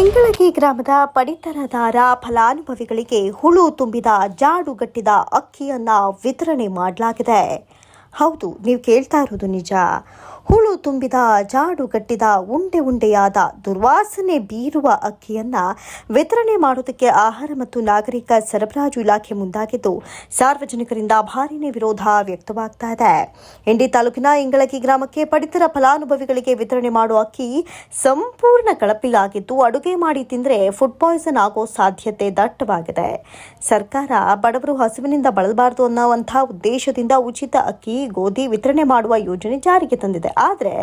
ಇಂಗಳಗಿ ಗ್ರಾಮದ ಪಡಿತರದಾರ ಫಲಾನುಭವಿಗಳಿಗೆ ಹುಳು ತುಂಬಿದ ಜಾಡುಗಟ್ಟಿದ ಅಕ್ಕಿಯನ್ನ ವಿತರಣೆ ಮಾಡಲಾಗಿದೆ. ಹೌದು, ನೀವು ಕೇಳ್ತಾ ಇರೋದು ನಿಜ. ಹುಳು ತುಂಬಿದ ಜಾಡುಗಟ್ಟಿದ ಉಂಡೆ ಉಂಡೆಯಾದ, ದುರ್ವಾಸನೆ ಬೀರುವ ಅಕ್ಕಿಯನ್ನು ವಿತರಣೆ ಮಾಡೋದಕ್ಕೆ ಆಹಾರ ಮತ್ತು ನಾಗರಿಕ ಸರಬರಾಜು ಇಲಾಖೆ ಮುಂದಾಗಿದ್ದು, ಸಾರ್ವಜನಿಕರಿಂದ ಭಾರಿನೇ ವಿರೋಧ ವ್ಯಕ್ತವಾಗ್ತಾ ಇದೆ. ಇಂಡಿ ತಾಲೂಕಿನ ಇಂಗಳಗಿ ಗ್ರಾಮಕ್ಕೆ ಪಡಿತರ ಫಲಾನುಭವಿಗಳಿಗೆ ವಿತರಣೆ ಮಾಡುವ ಅಕ್ಕಿ ಸಂಪೂರ್ಣ ಕಳಪಿಲಾಗಿದ್ದು, ಅಡುಗೆ ಮಾಡಿ ತಿಂದರೆ ಫುಡ್ ಪಾಯ್ಸನ್ ಆಗೋ ಸಾಧ್ಯತೆ ದಟ್ಟವಾಗಿದೆ. ಸರ್ಕಾರ ಬಡವರು ಹಸುವಿನಿಂದ ಬಳಲಬಾರದು ಅನ್ನುವಂಥ ಉದ್ದೇಶದಿಂದ ಉಚಿತ ಅಕ್ಕಿ ಗೋಧಿ ವಿತರಣೆ ಮಾಡುವ ಯೋಜನೆ ಜಾರಿಗೆ ತಂದಿದೆ. ಆದರೆ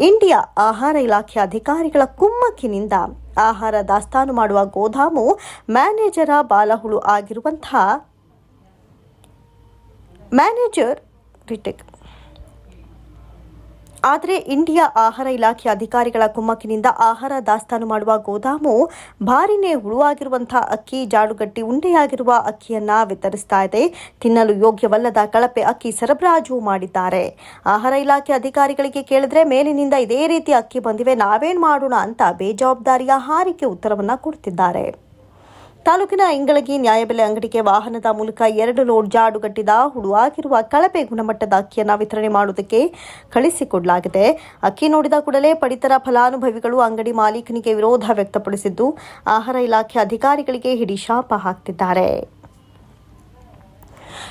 ಇಂಡಿಯಾ ಆಹಾರ ಇಲಾಖೆ ಅಧಿಕಾರಿಗಳ ಕುಮ್ಮಕ್ಕಿನಿಂದ ಆಹಾರ ದಾಸ್ತಾನು ಮಾಡುವ ಗೋದಾಮು ಮ್ಯಾನೇಜರ ಬಾಲಹುಳು ಆಗಿರುವಂತಹ ಮ್ಯಾನೇಜರ್ ರಿಟೆಕ್. ಆದರೆ ಇಂಡಿಯಾ ಆಹಾರ ಇಲಾಖೆ ಅಧಿಕಾರಿಗಳ ಕುಮ್ಮಕ್ಕಿನಿಂದ ಆಹಾರ ದಾಸ್ತಾನು ಮಾಡುವ ಗೋದಾಮು ಭಾರಿನೇ ಹುಳುವಾಗಿರುವಂತಹ ಅಕ್ಕಿ ಜಾಡುಗಟ್ಟಿ ಉಂಡೆಯಾಗಿರುವ ಅಕ್ಕಿಯನ್ನ ವಿತರಿಸ್ತಾ ಇದೆ. ತಿನ್ನಲು ಯೋಗ್ಯವಲ್ಲದ ಕಳಪೆ ಅಕ್ಕಿ ಸರಬರಾಜು ಮಾಡಿದ್ದಾರೆ. ಆಹಾರ ಇಲಾಖೆ ಅಧಿಕಾರಿಗಳಿಗೆ ಕೇಳಿದ್ರೆ ಮೇಲಿನಿಂದ ಇದೇ ರೀತಿ ಅಕ್ಕಿ ಬಂದಿವೆ, ನಾವೇನ್ ಮಾಡೋಣ ಅಂತ ಬೇಜವಾಬ್ದಾರಿಯ ಹಾರಿಕೆ ಉತ್ತರವನ್ನ ಕೊಡ್ತಿದ್ದಾರೆ. ತಾಲೂಕಿನ ಇಂಗಳಗಿ ನ್ಯಾಯಬೆಲೆ ಅಂಗಡಿಗೆ ವಾಹನದ ಮೂಲಕ ಎರಡು ಲೋಡ್ ಜಾಡುಗಟ್ಟಿದ ಹುಳುವಾಗಿರುವ ಕಳಪೆ ಗುಣಮಟ್ಟದ ಅಕ್ಕಿಯನ್ನು ವಿತರಣೆ ಮಾಡುವುದಕ್ಕೆ ಕಳಿಸಿಕೊಡಲಾಗಿದೆ. ಅಕ್ಕಿ ನೋಡಿದ ಕೂಡಲೇ ಪಡಿತರ ಫಲಾನುಭವಿಗಳು ಅಂಗಡಿ ಮಾಲೀಕನಿಗೆ ವಿರೋಧ ವ್ಯಕ್ತಪಡಿಸಿದ್ದು, ಆಹಾರ ಇಲಾಖೆ ಅಧಿಕಾರಿಗಳಿಗೆ ಹಿಡಿ ಶಾಪ ಹಾಕ್ತಿದ್ದಾರೆ.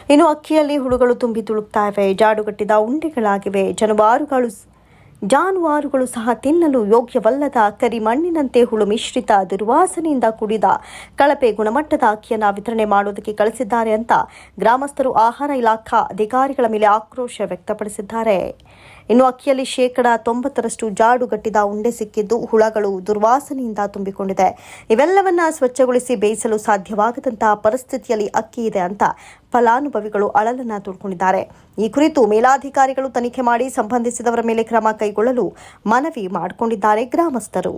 ಇನ್ನು ಅಕ್ಕಿಯಲ್ಲಿ ಹುಳುಗಳು ತುಂಬಿ ತುಳುಕ್ತಾ ಇವೆ. ಜಾಡುಗಟ್ಟಿದ ಉಂಡೆಗಳಾಗಿವೆ. ಜಾನುವಾರುಗಳು ಜಾನುವಾರುಗಳು ಸಹ ತಿನ್ನಲು ಯೋಗ್ಯವಲ್ಲದ ಕರಿಮಣ್ಣಿನಂತೆ ಹುಳು ಮಿಶ್ರಿತ ದುರ್ವಾಸನೆಯಿಂದ ಕೂಡಿದ ಕಳಪೆ ಗುಣಮಟ್ಟದ ಅಕ್ಕಿಯನ್ನು ವಿತರಣೆ ಮಾಡುವುದಕ್ಕೆ ಕಳಿಸಿದ್ದಾರೆ ಅಂತ ಗ್ರಾಮಸ್ಥರು ಆಹಾರ ಇಲಾಖಾ ಅಧಿಕಾರಿಗಳ ಮೇಲೆ ಆಕ್ರೋಶ ವ್ಯಕ್ತಪಡಿಸಿದ್ದಾರೆ. ಇನ್ನು ಅಕ್ಕಿಯಲ್ಲಿ ಶೇಕಡ ತೊಂಬತ್ತರಷ್ಟು ಜಾಡುಗಟ್ಟಿದ ಉಂಡೆ ಸಿಕ್ಕಿದ್ದು ಹುಳಗಳು ದುರ್ವಾಸನೆಯಿಂದ ತುಂಬಿಕೊಂಡಿದೆ. ಇವೆಲ್ಲವನ್ನ ಸ್ವಚ್ಛಗೊಳಿಸಿ ಬೇಯಿಸಲು ಸಾಧ್ಯವಾಗದಂತಹ ಪರಿಸ್ಥಿತಿಯಲ್ಲಿ ಅಕ್ಕಿ ಇದೆ ಅಂತ ಫಲಾನುಭವಿಗಳು ಅಳಲನ್ನ ತೋಡ್ಕೊಂಡಿದ್ದಾರೆ ಈ ಕುರಿತು ಮೇಲಾಧಿಕಾರಿಗಳು ತನಿಖೆ ಮಾಡಿ ಸಂಬಂಧಿಸಿದವರ ಮೇಲೆ ಕ್ರಮ ಕೈಗೊಳ್ಳಲು ಮನವಿ ಮಾಡಿಕೊಂಡಿದ್ದಾರೆ ಗ್ರಾಮಸ್ಥರು.